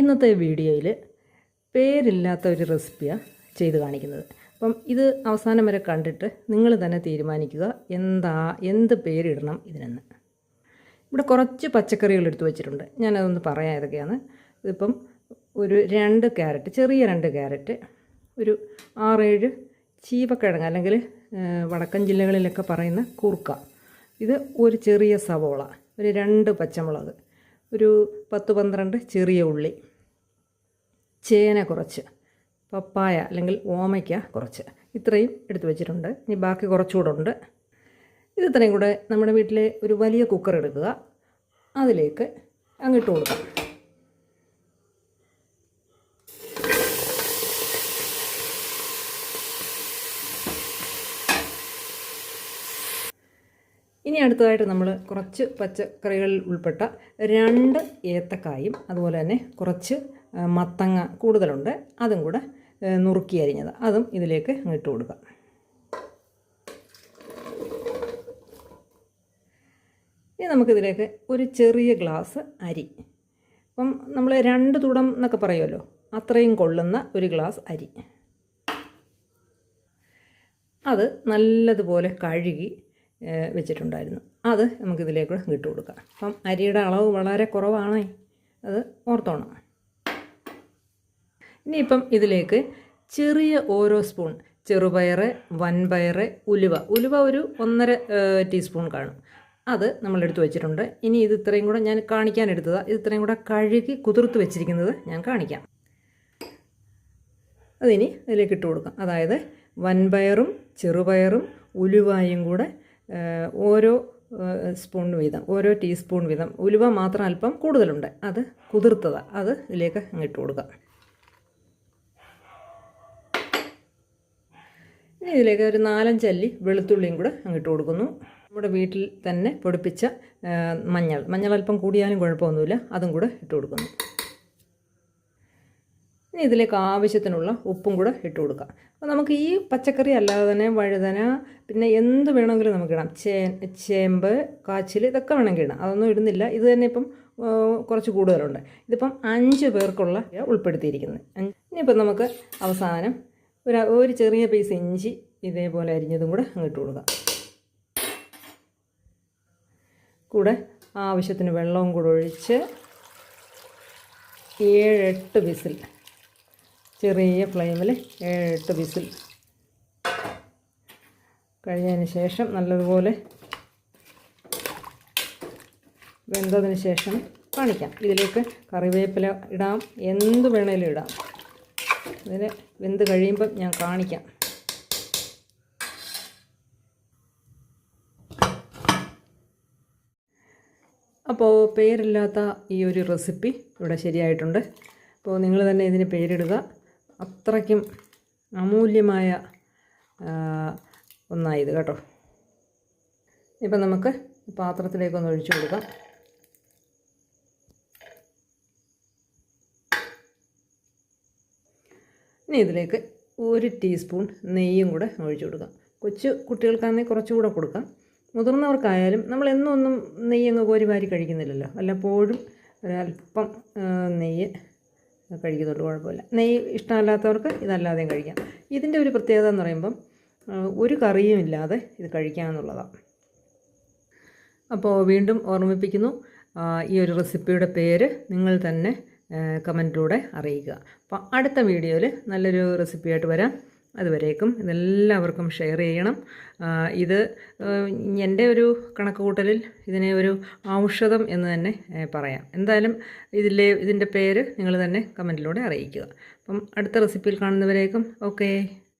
ഇന്നത്തെ വീഡിയോയിൽ പേരില്ലാത്ത ഒരു റെസിപ്പിയാണ് ചെയ്ത് കാണിക്കുന്നത്. അപ്പം ഇത് അവസാനം വരെ കണ്ടിട്ട് നിങ്ങൾ തന്നെ തീരുമാനിക്കുക എന്താ എന്ത് പേരിടണം ഇതിനെന്ന്. ഇവിടെ കുറച്ച് പച്ചക്കറികൾ എടുത്തു വെച്ചിട്ടുണ്ട്. ഞാനതൊന്ന് പറയാം ഏതൊക്കെയാണ് ഇതിപ്പം ഒരു രണ്ട് ക്യാരറ്റ് ചെറിയ രണ്ട് ക്യാരറ്റ് ഒരു ആറേഴ് ചീവക്കിഴങ്ങ് അല്ലെങ്കിൽ വടക്കൻ ജില്ലകളിലൊക്കെ പറയുന്ന കൂർക്ക. ഇത് ഒരു ചെറിയ സവോള ഒരു രണ്ട് പച്ചമുളക്. ഒരു പത്ത് പന്ത്രണ്ട് ചെറിയ ഉള്ളി ചേന കുറച്ച് പപ്പായ അല്ലെങ്കിൽ ഓമയ്ക്ക കുറച്ച്. ഇത്രയും എടുത്തു വെച്ചിട്ടുണ്ട്. ഇനി ബാക്കി കുറച്ചുകൂടെ ഉണ്ട്. ഇത് ഇത്രയും കൂടെ നമ്മുടെ വീട്ടിലെ ഒരു വലിയ കുക്കർ എടുക്കുക. അതിലേക്ക് അങ്ങിട്ട് കൊടുക്കാം. ഇനി അടുത്തതായിട്ട് നമ്മൾ കുറച്ച് പച്ചക്കറികളിൽ ഉൾപ്പെട്ട രണ്ട് ഏത്തക്കായും അതുപോലെ തന്നെ കുറച്ച് മത്തങ്ങ കൂടുതലുണ്ട്. അതും കൂടെ നുറുക്കി അരിഞ്ഞത്. അതും ഇതിലേക്ക് ഇട്ട് കൊടുക്കുക. ഇനി നമുക്കിതിലേക്ക് ഒരു ചെറിയ ഗ്ലാസ് അരി. അപ്പം നമ്മൾ രണ്ട് തുടം എന്നൊക്കെ പറയുമല്ലോ അത്രയും കൊള്ളുന്ന ഒരു ഗ്ലാസ് അരി. അത് നല്ലതുപോലെ കഴുകി വെച്ചിട്ടുണ്ടായിരുന്നു. അത് നമുക്കിതിലേക്ക് ഇട്ട് കൊടുക്കാം അപ്പം അരിയുടെ അളവ് വളരെ കുറവാണേ. അത് ഓർത്തോണം. ഇനിയിപ്പം ഇതിലേക്ക് ചെറിയ ഓരോ സ്പൂൺ ചെറുപയർ വൻപയർ ഉലുവ. ഉലുവ ഒരു ഒന്നര ടീസ്പൂൺ കാണും. അത് നമ്മളെടുത്ത് വെച്ചിട്ടുണ്ട്. ഇനി ഇത് ഇത്രയും കൂടെ ഞാൻ കാണിക്കാൻ എടുത്തതാണ് ഇത് ഇത്രയും കൂടെ കഴുകി കുതിർത്ത് വെച്ചിരിക്കുന്നത് ഞാൻ കാണിക്കാം. അതിനി അതിലേക്ക് ഇട്ട് കൊടുക്കാം അതായത് വൻപയറും ചെറുപയറും ഉലുവായും കൂടെ ഓരോ സ്പൂൺ വീതം ഓരോ ടീസ്പൂൺ വീതം. ഉലുവ മാത്രം അല്പം കൂടുതലുണ്ട്. അത് കുതിർത്തതാണ് അത് ഇതിലേക്ക് ഇട്ട് കൊടുക്കാം. ഇനി ഇതിലേക്ക് ഒരു നാലഞ്ചല്ലി വെളുത്തുള്ളിയും കൂടെ അങ്ങിട്ട് കൊടുക്കുന്നു. നമ്മുടെ വീട്ടിൽ തന്നെ പൊടിപ്പിച്ച മഞ്ഞൾ. മഞ്ഞൾ അല്പം കൂടിയാലും കുഴപ്പമൊന്നുമില്ല. അതും കൂടെ ഇട്ട് കൊടുക്കുന്നു. ഇനി ഇതിലേക്ക് ആവശ്യത്തിനുള്ള ഉപ്പും കൂടെ ഇട്ട് കൊടുക്കുക അപ്പോൾ നമുക്ക് ഈ പച്ചക്കറി അല്ലാതെ തന്നെ വഴുതന പിന്നെ എന്ത് വേണമെങ്കിലും നമുക്ക് ഇടാം. ചേ ചേമ്പ് കാച്ചിൽ ഇതൊക്കെ വേണമെങ്കിൽ ഇടാം. അതൊന്നും ഇടുന്നില്ല. ഇത് തന്നെ ഇപ്പം കുറച്ച് കൂടുതലുണ്ട്. ഇതിപ്പം അഞ്ച് പേർക്കുള്ള ഉൾപ്പെടുത്തിയിരിക്കുന്നത് ഇനി ഇനിയിപ്പം നമുക്ക് അവസാനം ഒരു ഒരു ചെറിയ പീസ് ഇഞ്ചി ഇതേപോലെ അരിഞ്ഞതും കൂടെ അങ്ങ് ഇട്ട് കൊടുക്കാം. കൂടെ ആവശ്യത്തിന് വെള്ളവും കൂടെ ഒഴിച്ച് ഏഴെട്ട് വിസിൽ ചെറിയ ഫ്ലെയിമിൽ ഏഴെട്ട് വിസിൽ. കഴിഞ്ഞതിന് ശേഷം നല്ലതുപോലെ വെന്തതിന് ശേഷം കാണിക്കാം. ഇതിലേക്ക് കറിവേപ്പില ഇടാം. എന്ത് വേണേലും ഇടാം. ഇതിന് വെന്ത് കഴിയുമ്പം ഞാൻ കാണിക്കാം. അപ്പോൾ പേരില്ലാത്ത ഈ ഒരു റെസിപ്പി ഇവിടെ ശരിയായിട്ടുണ്ട്. അപ്പോൾ നിങ്ങൾ തന്നെ ഇതിന് പേരിടുക. അത്രയ്ക്കും അമൂല്യമായ ഒന്നായത് കേട്ടോ. ഇപ്പം നമുക്ക് പാത്രത്തിലേക്കൊന്ന് ഒഴിച്ചു കൊടുക്കാം. ഇനി ഇതിലേക്ക് ഒരു ടീസ്പൂൺ നെയ്യും കൂടെ ഒഴിച്ചു കൊടുക്കാം. കൊച്ചു കുട്ടികൾക്കാണെങ്കിൽ കുറച്ചുകൂടെ കൊടുക്കാം. മുതിർന്നവർക്കായാലും നമ്മൾ എന്നും ഒന്നും നെയ്യ് അങ്ങ് കോരി വാരി കഴിക്കുന്നില്ലല്ലോ. വല്ലപ്പോഴും ഒരല്പം നെയ്യ് കഴിക്കുന്നുണ്ട് കുഴപ്പമില്ല. നെയ്യ് ഇഷ്ടമല്ലാത്തവർക്ക് ഇതല്ലാതെയും കഴിക്കാം. ഇതിന്റെ ഒരു പ്രത്യേകത എന്ന് പറയുമ്പം ഒരു കറിയും ഇല്ലാതെ ഇത് കഴിക്കാമെന്നുള്ളതാണ് അപ്പോൾ വീണ്ടും ഓർമ്മിപ്പിക്കുന്നു ഈ ഒരു റെസിപ്പിയുടെ പേര് നിങ്ങൾ തന്നെ കമന്റിലൂടെ അറിയിക്കുക. അപ്പോൾ അടുത്ത വീഡിയോയിൽ നല്ലൊരു റെസിപ്പിയായിട്ട് വരാം. അതുവരേക്കും ഇതെല്ലാവർക്കും ഷെയർ ചെയ്യണം. ഇത് എന്റെ ഒരു കണക്ക് കൂട്ടലിൽ ഇതിനെ ഒരു ഔഷധം എന്ന് തന്നെ പറയാം. എന്തായാലും ഇതിലെ ഇതിന്റെ പേര് നിങ്ങൾ തന്നെ കമന്റിലൂടെ അറിയിക്കുക. അപ്പം അടുത്ത റെസിപ്പിയിൽ കാണുന്നവരേക്കും ഓക്കേ